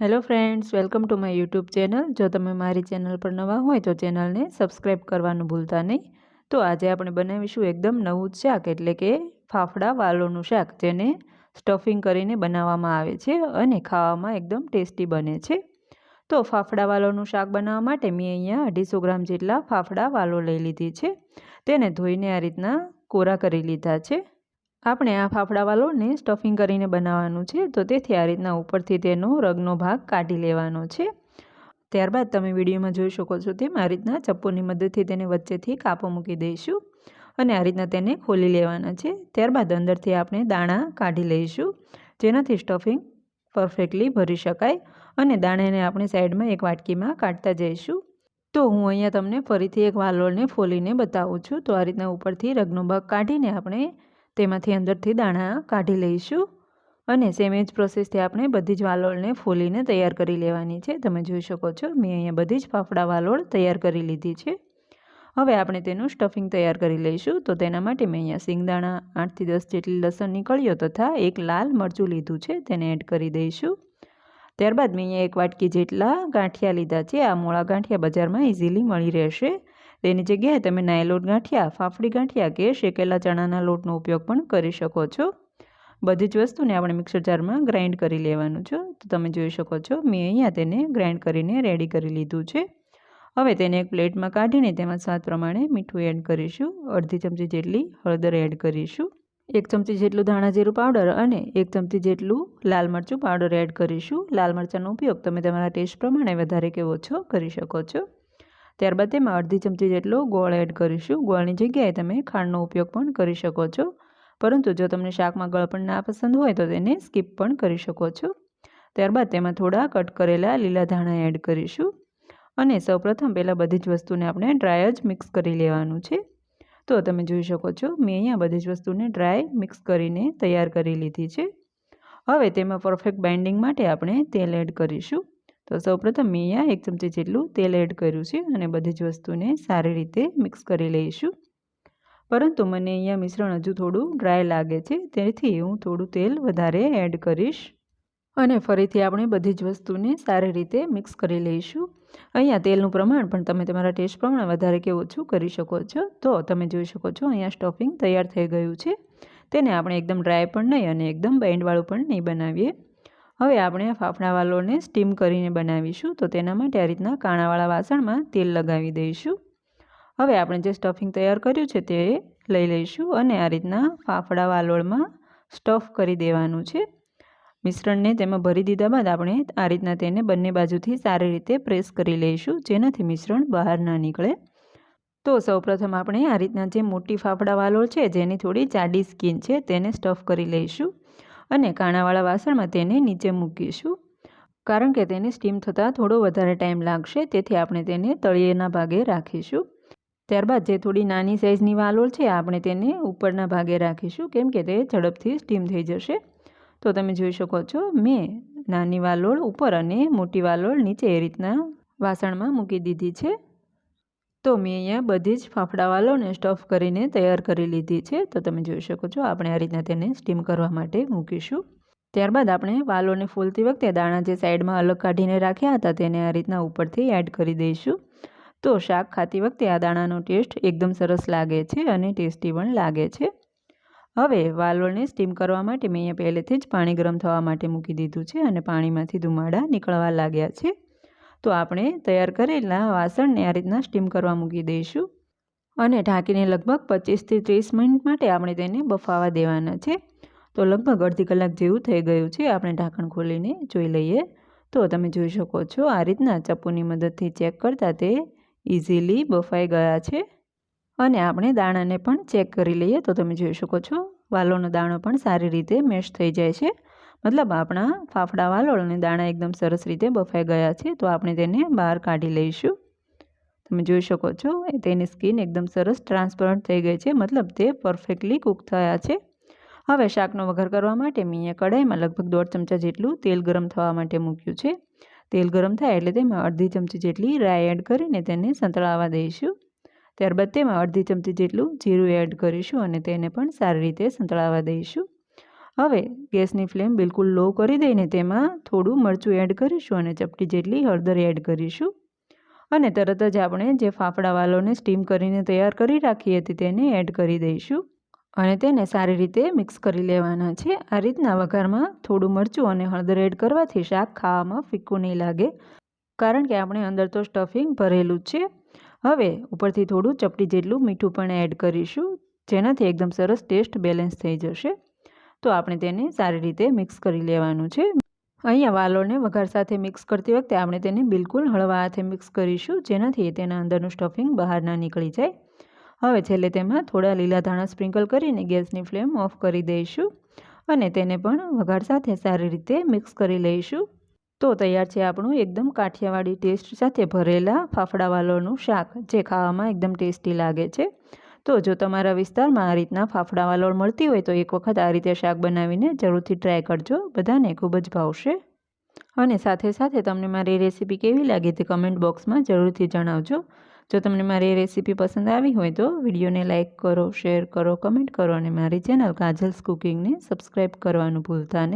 Hello friends welcome to my YouTube channel જો તમે મારી ચેનલ પર નવા હોય તો ચેનલને સબસ્ક્રાઈબ કરવાનું ભૂલતા નહીં. તો આજે આપણે બનાવીશું એકદમ નવું જ શાક, એટલે કે ફાફડા વાલોનું શાક, જેને સ્ટફિંગ કરીને બનાવવામાં આવે છે અને ખાવામાં એકદમ ટેસ્ટી બને છે. તો ફાફડા વાલોનું શાક બનાવવા માટે મેં અહીંયા અઢીસો ગ્રામ જેટલા ફાફડા વાલો લઈ લીધી છે. તેને ધોઈને આ રીતના કોરા કરી લીધા છે. આપણે આ ફાફડા વાલોને સ્ટફિંગ કરીને બનાવવાનું છે, તો તેથી આ રીતના ઉપરથી તેનો રગનો ભાગ કાઢી લેવાનો છે. ત્યારબાદ તમે વિડીયોમાં જોઈ શકો છો તેમ આ રીતના ચપ્પુની મદદથી તેને વચ્ચેથી કાપો મૂકી દઈશું અને આ રીતના તેને ખોલી લેવાના છે. ત્યારબાદ અંદરથી આપણે દાણા કાઢી લઈશું, જેનાથી સ્ટફિંગ પરફેક્ટલી ભરી શકાય અને દાણાને આપણે સાઈડમાં એક વાટકીમાં કાઢતા જઈશું. તો હું અહીંયા તમને ફરીથી એક વાલોળને ફોલીને બતાવું છું. તો આ રીતના ઉપરથી રગનો ભાગ કાઢીને આપણે તેમાંથી અંદરથી દાણા કાઢી લઈશું અને સેમ જ પ્રોસેસથી આપણે બધી જ વાલોળને ફોલીને તૈયાર કરી લેવાની છે. તમે જોઈ શકો છો, મેં અહીંયા બધી જ ફાફડા વાલોળ તૈયાર કરી લીધી છે. હવે આપણે તેનું સ્ટફિંગ તૈયાર કરી લઈશું. તો તેના માટે મેં અહીંયા સિંગદાણા આઠથી દસ જેટલી લસણ નીકળ્યો તથા એક લાલ મરચું લીધું છે, તેને એડ કરી દઈશું. ત્યારબાદ મેં અહીંયા એક વાટકી જેટલા ગાંઠિયા લીધા છે. આ મોળા ગાંઠિયા બજારમાં ઇઝીલી મળી રહેશે. તેની જગ્યાએ તમે નાયલોટ ગાંઠિયા, ફાફડી ગાંઠિયા કે શેકેલા ચણાના લોટનો ઉપયોગ પણ કરી શકો છો. બધી જ વસ્તુને આપણે મિક્સર જારમાં ગ્રાઇન્ડ કરી લેવાનું છે. તો તમે જોઈ શકો છો, મેં અહીંયા તેને ગ્રાઇન્ડ કરીને રેડી કરી લીધું છે. હવે તેને એક પ્લેટમાં કાઢીને તેમાં સ્વાદ પ્રમાણે મીઠું એડ કરીશું. અડધી ચમચી જેટલી હળદર એડ કરીશું. એક ચમચી જેટલું ધાણા જીરું પાવડર અને એક ચમચી જેટલું લાલ મરચું પાવડર એડ કરીશું. લાલ મરચાંનો ઉપયોગ તમે તમારા ટેસ્ટ પ્રમાણે વધારે કે ઓછો કરી શકો છો. ત્યારબાદ તેમાં અડધી ચમચી જેટલો ગોળ એડ કરીશું. ગોળની જગ્યાએ તમે ખાંડનો ઉપયોગ પણ કરી શકો છો. પરંતુ જો તમને શાકમાં ગળપણ ના પસંદ હોય તો તેને સ્કીપ પણ કરી શકો છો. ત્યારબાદ તેમાં થોડા કટ કરેલા લીલા ધાણા એડ કરીશું. અને સૌપ્રથમ પહેલાં બધી જ વસ્તુને આપણે ડ્રાય જ મિક્સ કરી લેવાનું છે. તો તમે જોઈ શકો છો, મેં અહીંયા બધી જ વસ્તુને ડ્રાય મિક્સ કરીને તૈયાર કરી લીધી છે. હવે તેમાં પરફેક્ટ બાઇન્ડિંગ માટે આપણે તેલ એડ કરીશું. તો સૌપ્રથમ મેં અહીંયા એક ચમચી જેટલું તેલ એડ કર્યું છે અને બધી જ વસ્તુને સારી રીતે મિક્સ કરી લઈશું. પરંતુ મને અહીંયા મિશ્રણ હજુ થોડું ડ્રાય લાગે છે, તેથી હું થોડું તેલ વધારે એડ કરીશ. અને ફરીથી આપણે બધી જ વસ્તુને સારી રીતે મિક્સ કરી લઈશું. અહીંયા તેલનું પ્રમાણ પણ તમે તમારા ટેસ્ટ પ્રમાણે વધારે કે ઓછું કરી શકો છો. તો તમે જોઈ શકો છો અહીંયા સ્ટફિંગ તૈયાર થઈ ગયું છે. તેને આપણે એકદમ ડ્રાય પણ નહીં અને એકદમ બેન્ડવાળું પણ નહીં બનાવીએ. હવે આપણે ફાફડા વાલોને સ્ટીમ કરીને બનાવીશું, તો તેના માટે આ રીતના કાણાવાળા વાસણમાં તેલ લગાવી દઈશું. હવે આપણે જે સ્ટફિંગ તૈયાર કર્યું છે તે લઈ લઈશું અને આ રીતના ફાફડા વાલોળમાં સ્ટફ કરી દેવાનું છે. મિશ્રણને તેમાં ભરી દીધા બાદ આપણે આ રીતના તેને બંને બાજુથી સારી રીતે પ્રેસ કરી લઈશું, જેનાથી મિશ્રણ બહાર ના નીકળે. તો સૌપ્રથમ આપણે આ રીતના જે મોટી ફાફડા વાલોળ છે, જેની થોડી જાડી સ્કીન છે, તેને સ્ટફ કરી લઈશું. અને કાણાવાળા વાસણમાં તેને નીચે મૂકીશું. કારણ કે તેને સ્ટીમ થતાં થોડો વધારે ટાઈમ લાગશે, તેથી આપણે તેને તળિયેના ભાગે રાખીશું. ત્યારબાદ જે થોડી નાની સાઇઝની વાલોળ છે, આપણે તેને ઉપરના ભાગે રાખીશું, કેમ કે તે ઝડપથી સ્ટીમ થઈ જશે. તો તમે જોઈ શકો છો, મેં નાની વાલોળ ઉપર અને મોટી વાલોળ નીચે એ રીતના વાસણમાં મૂકી દીધી છે. તો મેં અહીંયા બધી જ ફાફડા વાલોને સ્ટફ કરીને તૈયાર કરી લીધી છે. તો તમે જોઈ શકો છો, આપણે આ રીતના તેને સ્ટીમ કરવા માટે મૂકીશું. ત્યારબાદ આપણે વાલોને ફૂલતી વખતે દાણા જે સાઈડમાં અલગ કાઢીને રાખ્યા હતા તેને આ રીતના ઉપરથી એડ કરી દઈશું. તો શાક ખાતી વખતે આ દાણાનો ટેસ્ટ એકદમ સરસ લાગે છે અને ટેસ્ટી પણ લાગે છે. હવે વાલોળને સ્ટીમ કરવા માટે મેં અહીંયા પહેલેથી જ પાણી ગરમ થવા માટે મૂકી દીધું છે અને પાણીમાંથી ધુમાડા નીકળવા લાગ્યા છે. તો આપણે તૈયાર કરેલા વાસણને આ રીતના સ્ટીમ કરવા મૂકી દઈશું અને ઢાંકીને લગભગ પચીસથી ત્રીસ મિનિટ માટે આપણે તેને બફાવા દેવાના છે. તો લગભગ અડધી કલાક જેવું થઈ ગયું છે, આપણે ઢાંકણ ખોલીને જોઈ લઈએ. તો તમે જોઈ શકો છો, આ રીતના ચપ્પુની મદદથી ચેક કરતાં તે ઇઝીલી બફાઈ ગયા છે. અને આપણે દાણાને પણ ચેક કરી લઈએ તો તમે જોઈ શકો છો, વાલોનો દાણો પણ સારી રીતે મેશ થઈ જાય છે. મતલબ આપણા ફાફડા વાલોળ અને દાણા એકદમ સરસ રીતે બફાઈ ગયા છે, તો આપણે તેને બહાર કાઢી લઈશું. તમે જોઈ શકો છો તેની સ્કીન એકદમ સરસ ટ્રાન્સપરન્ટ થઈ ગઈ છે, મતલબ તે પરફેક્ટલી કૂક થયા છે. હવે શાકનો વઘાર કરવા માટે મેં કઢાઈમાં લગભગ દોઢ ચમચા જેટલું તેલ ગરમ થવા માટે મૂક્યું છે. તેલ ગરમ થાય એટલે તેમાં અડધી ચમચી જેટલી રાઈ એડ કરીને તેને સંતળાવા દઈશું. ત્યારબાદ તેમાં અડધી ચમચી જેટલું જીરું એડ કરીશું અને તેને પણ સારી રીતે સંતળાવવા દઈશું. હવે ગેસની ફ્લેમ બિલકુલ લો કરી દઈને તેમાં થોડું મરચું એડ કરીશું અને ચપટી જેટલી હળદર એડ કરીશું. અને તરત જ આપણે જે ફાફડાવાલોને સ્ટીમ કરીને તૈયાર કરી રાખી હતી તેને એડ કરી દઈશું. અને તેને સારી રીતે મિક્સ કરી લેવાના છે. આ રીતના વઘારમાં થોડું મરચું અને હળદર એડ કરવાથી શાક ખાવામાં ફિક્કું નહીં લાગે, કારણ કે આપણે અંદર તો સ્ટફિંગ ભરેલું છે. હવે ઉપરથી થોડું ચપટી જેટલું મીઠું પણ એડ કરીશું, જેનાથી એકદમ સરસ ટેસ્ટ બેલેન્સ થઈ જશે. તો આપણે તેને સારી રીતે મિક્સ કરી લેવાનું છે. અહીંયા વાલોને વઘાર સાથે મિક્સ કરતી વખતે આપણે તેને બિલકુલ હળવા હાથે મિક્સ કરીશું, જેનાથી તેના અંદરનું સ્ટફિંગ બહાર ના નીકળી જાય. હવે છેલ્લે તેમાં થોડા લીલા ધાણા સ્પ્રિંકલ કરીને ગેસની ફ્લેમ ઓફ કરી દઈશું અને તેને પણ વઘાર સાથે સારી રીતે મિક્સ કરી લઈશું. તો તૈયાર છે આપણું એકદમ કાઠિયાવાડી ટેસ્ટ સાથે ભરેલા ફાફડા વાલોનું શાક, જે ખાવામાં એકદમ ટેસ્ટી લાગે છે. તો જો તમારા વિસ્તારમાં આ રીતના ફાફડા વાલોળ મળતી હોય તો એક વખત આ રીતે શાક બનાવીને જરૂરથી ટ્રાય કરજો. બધાને ખૂબ જ ભાવશે. અને સાથે સાથે તમને મારી રેસીપી કેવી લાગી તે કમેન્ટ બોક્સમાં જરૂરથી જણાવજો. જો તમને મારી રેસીપી પસંદ આવી હોય તો વિડીયોને લાઇક કરો શેર કરો કમેન્ટ કરો અને મારી ચેનલ કાજલ્સ કુકિંગને સબસ્ક્રાઈબ કરવાનું ભૂલતા નહીં.